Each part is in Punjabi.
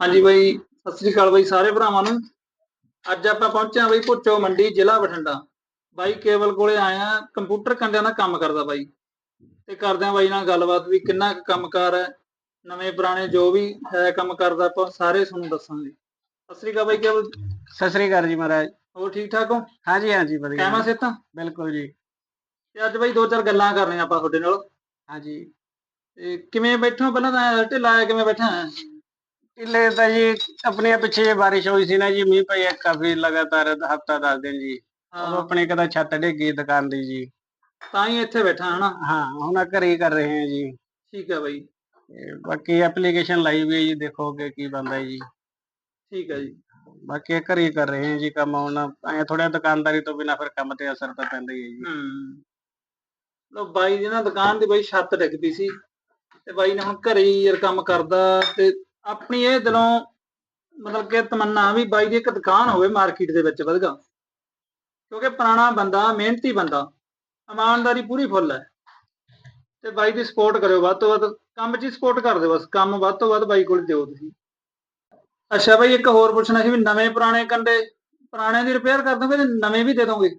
ਹਾਂਜੀ ਬਾਈ ਸਤਿ ਸ੍ਰੀ ਅਕਾਲ ਬਾਈ ਸਾਰੇ ਭਰਾਵਾਂ ਨੂੰ। ਅੱਜ ਆਪਾਂ ਪਹੁੰਚੇ ਹਾਂ ਬਾਈ ਭੁੱਚੋ ਮੰਡੀ ਜ਼ਿਲ੍ਹਾ ਬਠਿੰਡਾ। ਬਾਈ ਕੇਵਲ ਕੋਲੇ ਆਏ ਆ ਕੰਪਿਊਟਰ ਕੰਡਿਆਂ ਦਾ ਕੰਮ ਕਰਦਾ ਬਾਈ। ਤੇ ਕਰਦੇ ਆ ਬਾਈ ਨਾਲ ਗੱਲਬਾਤ ਵੀ ਕਿੰਨਾ ਕੰਮਕਾਰ ਹੈ ਨਵੇਂ ਪੁਰਾਣੇ ਜੋ ਵੀ ਹੈ ਕੰਮ ਕਰਦਾ ਆਪਾਂ ਸਾਰੇ ਤੁਹਾਨੂੰ ਦੱਸਾਂਗੇ। ਸਤਿ ਸ੍ਰੀ ਅਕਾਲ ਬਾਈ ਕੇਵਲ। ਸਤਿ ਸ੍ਰੀ ਅਕਾਲ ਜੀ ਮਹਾਰਾਜ। ਹੋਰ ਠੀਕ ਠਾਕ ਹੋ? ਹਾਂਜੀ ਹਾਂਜੀ ਵਧੀਆ। ਕਹਿਮਾ ਸੇਤਾ ਬਿਲਕੁਲ ਜੀ। ਤੇ ਅੱਜ ਬਾਈ ਦੋ ਚਾਰ ਗੱਲਾਂ ਕਰਨੀਆਂ ਆਪਾਂ ਤੁਹਾਡੇ ਨਾਲ। ਹਾਂਜੀ। ਤੇ ਕਿਵੇਂ ਬੈਠੋ ਪਹਿਲਾਂ ਤਾਂ ਢਿੱਲਾ ਕਿਵੇਂ ਬੈਠਾ ਹੈ? ਢਿੱਲੇ ਤਾਂ ਜੀ ਆਪਣੇ ਪਿੱਛੇ ਜੇ ਬਾਰਿਸ਼ ਹੋਈ ਸੀ ਨਾ ਜੀ ਮੀਂਹ ਪਿਆ ਕਾਫੀ ਲਗਾਤਾਰ ਹਫਤਾ ਦਸ ਦਿਨ ਜੀ। ਉਹ ਹਾਂ ਆਪਣੇ ਕਦਾ ਛੱਤ ਡੇਗੀ ਦੁਕਾਨ ਦੀ ਜੀ। ਤਾਂ ਹੀ ਇੱਥੇ ਬੈਠਾ ਹਨਾ। ਹਾਂ ਹੁਣ ਘਰੇ ਹੀ ਕਰ ਰਹੇ ਹਾਂ ਜੀ। ਠੀਕ ਹੈ ਬਾਈ। ਤੇ ਬਾਕੀ ਐਪਲੀਕੇਸ਼ਨ ਲਾਈ ਹੋਈ ਹੈ ਜੀ ਦੇਖੋਗੇ ਕੀ ਬੰਦਾ ਜੀ। ਠੀਕ ਹੈ ਜੀ। ਬਾਕੀ ਘਰੇ ਹੀ ਕਰ ਰਹੇ ਹਾਂ ਜੀ ਕੰਮ ਹੁਣ ਐ ਥੋੜਾ ਦੁਕਾਨਦਾਰੀ ਤੋਂ ਬਿਨਾ ਫਿਰ ਕੰਮ ਤੇ ਅਸਰ ਤਾਂ ਪੈਂਦਾ ਹੀ ਹੈ ਜੀ। ਹੂੰ। ਲੋ ਬਾਈ ਦੀ ਨਾ ਦੁਕਾਨ ਦੀ ਬਾਈ ਛੱਤ ਡਿੱਗ ਪਈ ਸੀ। ਤੇ ਬਾਈ ਨੇ ਹੁਣ ਘਰੇ ਹੀ ਯਾਰ ਕੰਮ ਕਰਦਾ ਤੇ ਆਪਣੀ ਇਹ ਦਿਲੋਂ ਮਤਲਬ ਕਿ ਤਮੰਨਾ ਵੀ ਬਾਈ ਦੀ ਇੱਕ ਦੁਕਾਨ ਹੋਵੇ ਮਾਰਕੀਟ ਦੇ ਵਿੱਚ ਵਧਗਾ ਕਿਉਂਕਿ ਪੁਰਾਣਾ ਬੰਦਾ, ਮਿਹਨਤੀ ਬੰਦਾ, ਇਮਾਨਦਾਰੀ ਪੂਰੀ ਫੁੱਲ ਹੈ। ਤੇ ਬਾਈ ਦੀ ਸਪੋਰਟ ਕਰਿਓ, ਵੱਧ ਤੋਂ ਵੱਧ ਕੰਮ 'ਚ ਹੀ ਸਪੋਰਟ ਕਰ ਦਿਓ ਬਸ, ਕੰਮ ਵੱਧ ਤੋਂ ਵੱਧ ਬਾਈ ਕੋਲ ਦਿਓ ਤੁਸੀਂ। ਅੱਛਾ ਬਾਈ, ਇੱਕ ਹੋਰ ਪੁੱਛਣਾ ਸੀ ਵੀ ਨਵੇਂ ਪੁਰਾਣੇ ਕੰਡੇ ਪੁਰਾਣੇ ਦੀ ਰਿਪੇਅਰ ਕਰ ਦੋਗੇ ਤੇ ਨਵੇਂ ਵੀ ਦੇ ਦੋਗੇ?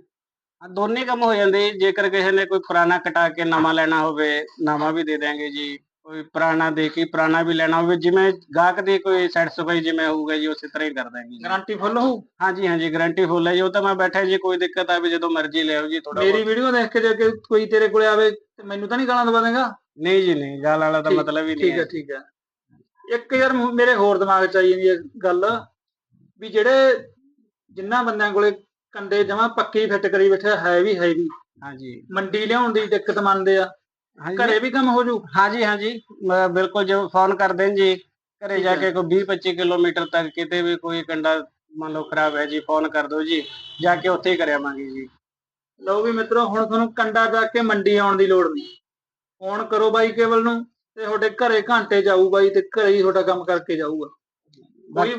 ਦੋਨੇ ਕੰਮ ਹੋ ਜਾਂਦੇ ਜੇਕਰ ਕਿਸੇ ਨੇ ਕੋਈ ਪੁਰਾਣਾ ਕਟਾ ਕੇ ਨਵਾਂ ਲੈਣਾ ਹੋਵੇ, ਨਵਾਂ ਵੀ ਦੇ ਦਿਆਂਗੇ ਜੀ। ਕੋਈ ਪੁਰਾਣਾ ਦੇ ਕੇ ਪੁਰਾਣਾ ਵੀ ਲੈਣਾ ਹੋਵੇ ਜਿਵੇਂ ਗਾਹਕ ਦੀ ਕੋਈ ਸੈਟੀਸਫਾਈ ਜਿਵੇਂ ਹੋਊਗਾ ਜੀ ਉਸੇ ਤਰ੍ਹਾਂ ਹੀ ਕਰ ਦਾਂਗੇ ਜੀ। ਗਾਰੰਟੀ ਫੁੱਲ ਹੋਊ? ਹਾਂਜੀ ਹਾਂਜੀ ਗਾਰੰਟੀ ਫੁੱਲ ਹੈ ਜੀ। ਉਹ ਤਾਂ ਮੈਂ ਬੈਠਾ ਜੀ ਕੋਈ ਦਿੱਕਤ ਆਵੇ ਜਦੋਂ ਮਰਜ਼ੀ ਲਿਆਓ ਜੀ ਥੋੜਾ ਮੇਰੀ ਵੀਡੀਓ ਦੇਖ ਕੇ ਜੇ ਕੋਈ ਤੇਰੇ ਕੋਲੇ ਆਵੇ ਤੇ ਮੈਨੂੰ ਤਾਂ ਨਹੀਂ ਗਾਲਾਂ ਦਵਾ ਦੇਗਾ? ਨਹੀਂ ਜੀ ਨਹੀਂ ਗਾਲ ਵਾਲਾ ਤਾਂ ਮਤਲਬ ਹੀ ਨਹੀਂ ਠੀਕ ਹੈ ਹੈ। ਠੀਕ ਹੈ। ਇੱਕ ਯਾਰ ਮ- ਮੇਰੇ ਹੋਰ ਦਿਮਾਗ ਚ ਆਈ ਜਾਂਦੀ ਹੈ ਗੱਲ ਵੀ ਜਿਹੜੇ ਜਿੰਨਾ ਬੰਦਿਆਂ ਕੋਲੇ ਕੰਡੇ ਜਮਾ ਪੱਕੀ ਫਿੱਟ ਕਰੀ ਬੈਠੇ ਹੈ ਵੀ ਹੈ ਵੀ। ਹਾਂਜੀ। ਮੰਡੀ ਲਿਆਉਣ ਦੀ ਦਿੱਕਤ ਮੰਨਦੇ ਆ। ਘਰੇ ਵੀ ਕੰਮ ਹੋ ਜੂ ਹਾਂਜੀ ਹਾਂਜੀ। ਮੈਂ ਬਿਲਕੁਲ ਜੋ ਫੋਨ ਕਰ ਦੇਣ ਜੀ ਘਰੇ ਠੀਕ ਜਾ ਹੈ। ਕੇ ਕੋਈ 20 25 ਕਿਲੋਮੀਟਰ ਤੱਕ ਕਿਤੇ ਵੀ ਕੋਈ ਕੰਡਾ ਮੰਨ ਲਓ ਖਰਾਬ ਹੈ ਜੀ ਫੋਨ ਕਰ ਦਿਓ ਜੀ ਜਾ ਕੇ ਉੱਥੇ ਹੀ ਕਰ ਆਵਾਂਗੇ ਜੀ। ਲਓ ਵੀ ਮਿੱਤਰੋ ਹੁਣ ਤੁਹਾਨੂੰ ਕੰਡਾ ਜਾ ਕੇ ਮੰਡੀ ਆਉਣ ਦੀ ਲੋੜ ਨਹੀਂ। ਫੋਨ ਕਰੋ ਬਾਈ ਕੇਵਲ ਨੂੰ ਤੇ ਤੁਹਾਡੇ ਘਰੇ ਘੰਟੇ ਜਾਊ ਬਾਈ ਤੇ ਘਰੇ ਹੀ ਤੁਹਾਡਾ ਕੰਮ ਕਰਕੇ ਜਾਊਗਾ। ਕੋਈ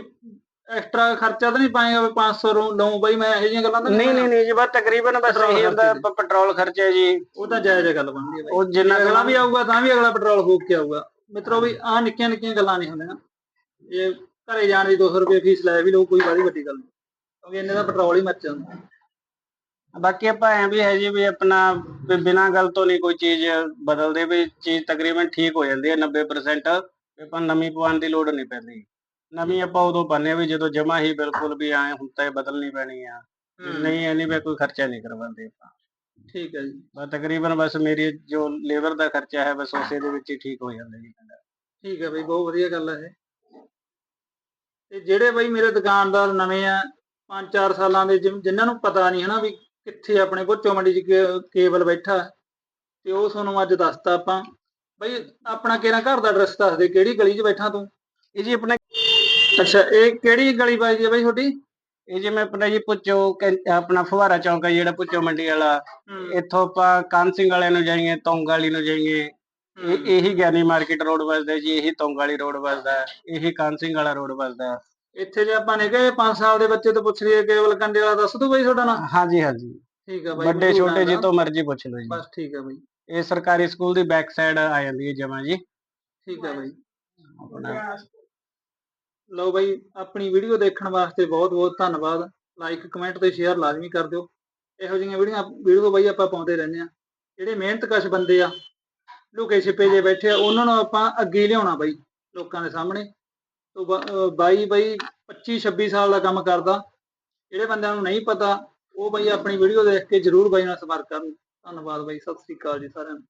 ਐਕਸਟਰਾ ਖਰਚਾ ਤਾਂ ਨਹੀਂ ਪਾਏਗਾ ਵੀ 500 ਰੂ- ਲਊਂ ਬਾਈ ਮੈਂ ਇਹੋ ਜਿਹੀਆਂ ਗੱਲਾਂ ਤਾਂ ਨਹੀਂ ਨਹੀਂ ਨਹੀਂ ਜੀ ਬਸ ਤਕਰੀਬਨ ਬਸ ਇਹੀ ਹੁੰਦਾ ਪੈਟਰੋਲ ਖਰਚਾ ਜੀ। ਉਹ ਤਾਂ ਜਾਇਜ਼ ਗੱਲ ਬਣਦੀ ਹੈ ਬਾਈ। ਉਹ ਜਿੰਨਾ ਅਗਲਾ ਵੀ ਆਊਗਾ ਤਾਂ ਵੀ ਅਗਲਾ ਪੈਟਰੋਲ ਫੂਕ ਕੇ ਆਊਗਾ। ਮਿੱਤਰੋ ਵੀ ਆਹ ਨਿੱਕੀਆਂ ਨਿੱਕੀਆਂ ਗੱਲਾਂ ਨਹੀਂ ਹੁੰਦੀਆਂ। ਇਹ ਘਰੇ ਜਾਣ ਦੀ 200 ਰੁਪਏ ਫੀਸ ਲੈ ਵੀ ਲਓ ਕੋਈ ਬਾਹਲੀ ਵੱਡੀ ਗੱਲ ਨਹੀਂ। ਕਿਉਂਕਿ ਇੰਨੇ ਦਾ ਪੈਟਰੋਲ ਹੀ ਮੱਚ ਜਾਂਦਾ। ਬਾਕੀ ਆਪਾਂ ਐ ਵੀ ਹੈ ਜੀ ਵੀ ਆਪਣਾ ਬਿਨਾਂ ਗੱਲ ਤੋਂ ਨਹੀਂ ਕੋਈ ਚੀਜ਼ ਬਦਲਦੇ ਵੀ ਚੀਜ਼ ਤਕਰੀਬਨ ਠੀਕ ਹੋ ਜਾਂਦੀ ਹੈ 90% ਵੀ ਆਪਾਂ ਨਵੀਂ ਪਵਾਉਣ ਦੀ ਲੋੜ ਨਹੀਂ ਪੈਂਦੀ। ਨਵੀਂ ਆਪਾਂ ਉਦੋਂ ਹਾਂ ਵੀ ਜਦੋਂ ਜਮਾ ਹੀ ਬਿਲਕੁਲ ਵੀ ਐ ਹੁਣ ਤਾਂ ਇਹ ਬਦਲਣੀ ਪੈਣੀ ਆ। ਨਹੀਂ ਐ ਨਹੀਂ ਵੀ ਕੋਈ ਖਰਚਾ ਨਹੀਂ ਕਰਵਾਉਂਦੇ ਆਪਾਂ। ਠੀਕ ਹੈ ਜੀ। ਬਸ ਤਕਰੀਬਨ ਬਸ ਮੇਰੀ ਜੋ ਲੇਬਰ ਦਾ ਖਰਚਾ ਹੈ ਬਸ ਉਸੇ ਦੇ ਵਿੱਚ ਹੀ ਠੀਕ ਹੋ ਜਾਂਦਾ ਜੀ। ਠੀਕ ਹੈ ਬਈ ਬਹੁਤ ਵਧੀਆ ਗੱਲ ਹੈ ਇਹ। ਤੇ ਜਿਹੜੇ ਬਈ ਮੇਰੇ ਦੁਕਾਨਦਾਰ ਨਵੇਂ ਆ 5-4 ਸਾਲਾਂ ਦੇ ਜਿਨ- ਜਿਨ੍ਹਾਂ ਨੂੰ ਪਤਾ ਨਹੀਂ ਹਨਾ ਵੀ ਕਿੱਥੇ ਆਪਣੇ ਭੁੱਚੋ ਮੰਡੀ 'ਚ ਕੇ- ਕੇਬਲ ਬੈਠਾ ਤੇ ਉਹ ਤੁਹਾਨੂੰ ਅੱਜ ਦੱਸਤਾ ਆਪਾਂ। ਬਈ ਆਪਣਾ ਕਿਹੜਾ ਘਰ ਦਾ ਐਡਰੈਸ ਦੱਸ ਦੇ ਕਿਹੜੀ ਗਲੀ 'ਚ ਬੈਠਾ ਤੂੰ? ਇਹ ਜੀ ਆਪਣਾ ਅੱਛਾ ਇਹ ਕਿਹੜੀ ਗਲੀ ਬਾਈ ਹੈ ਬਈ ਤੁਹਾਡੀ? ਇਹ ਜਿਵੇਂ ਆਪਣਾ ਜੀ ਕੈਂ- ਆਪਣਾ ਫੁਹਾਰਾ ਚੌਂਕ ਹੈ ਜਿਹੜਾ ਪੁੱਚੋ ਮੰਡੀ ਵਾਲਾ। ਇੱਥੋਂ ਆਪਾਂ ਕਾਨ ਸਿੰਘ ਵਾਲਿਆਂ ਨੂੰ ਜਾਈਏ ਤੌਂਗ ਵਾਲੀ ਨੂੰ ਜਾਈਏ। ਇਹ ਗਿਆਨੀ ਮਾਰਕੀਟ ਰੋਡ ਵੱਜਦਾ ਜੀ ਇਹੀ ਤੌਂਗ ਵਾਲੀ ਰੋਡ ਵੱਜਦਾ ਇਹੀ ਕਾਨ ਸਿੰਘ ਵਾਲਾ ਰੋਡ ਵੱਜਦਾ ਇੱਥੇ ਜੇ ਆਪਾਂ ਨੇ ਕਹੇ 5 ਸਾਲ ਦੇ ਬੱਚੇ ਤੋਂ ਪੁੱਛ ਲਈਏ ਕੇਵਲ ਕੰਡੇ ਵਾਲਾ ਦੱਸ ਦੂ ਬਈ ਤੁਹਾਡਾ ਨਾਮ? ਹਾਂਜੀ ਹਾਂਜੀ। ਠੀਕ ਹੈ ਬਾਈ ਵੱਡੇ ਛੋਟੇ ਦਾ। ਜਿੱਤੋਂ ਮਰਜ਼ੀ ਪੁੱਛ ਲਓ ਜੀ। ਬਸ ਠੀਕ ਹੈ ਬਈ। ਇਹ ਸਰਕਾਰੀ ਸਕੂਲ ਦੀ ਬੈਕ ਸਾਈਡ ਆ ਜਾਂਦੀ ਹੈ ਜਮਾ ਜੀ। ਠੀਕ ਹੈ ਬਈ। ਆਪਣਾ ਲਓ ਬਾਈ, ਆਪਣੀ ਵੀਡੀਓ ਦੇਖਣ ਵਾਸਤੇ ਬਹੁਤ ਬਹੁਤ ਧੰਨਵਾਦ। ਲਾਈਕ ਕਮੈਂਟ ਤੇ ਸ਼ੇਅਰ ਲਾਜ਼ਮੀ ਕਰ ਦਿਓ। ਇਹੋ ਜਿਹੀਆਂ ਵੀਡੀਓ ਵੀਡੀਓ ਬਈ ਆਪਾਂ ਪਾਉਂਦੇ ਰਹਿੰਦੇ ਆ ਜਿਹੜੇ ਮਿਹਨਤਕਸ਼ ਬੰਦੇ ਆ, ਲੁਕੇ ਛਿਪੇ ਜੇ ਬੈਠੇ ਆ, ਉਹਨਾਂ ਨੂੰ ਆਪਾਂ ਅੱਗੇ ਲਿਆਉਣਾ ਬਾਈ, ਲੋਕਾਂ ਦੇ ਸਾਹਮਣੇ। ਤੋ ਬ- ਬਾਈ ਬਈ 25 26 ਸਾਲ ਦਾ ਕੰਮ ਕਰਦਾ। ਜਿਹੜੇ ਬੰਦਿਆਂ ਨੂੰ ਨਹੀਂ ਪਤਾ, ਉਹ ਬਾਈ ਆਪਣੀ ਵੀਡੀਓ ਦੇਖ ਕੇ ਜਰੂਰ ਬਾਈ ਨਾਲ ਸੰਪਰਕ ਕਰਨ। ਧੰਨਵਾਦ ਬਾਈ, ਸਤਿ ਸ੍ਰੀ ਅਕਾਲ ਜੀ ਸਾਰਿਆਂ ਨੂੰ।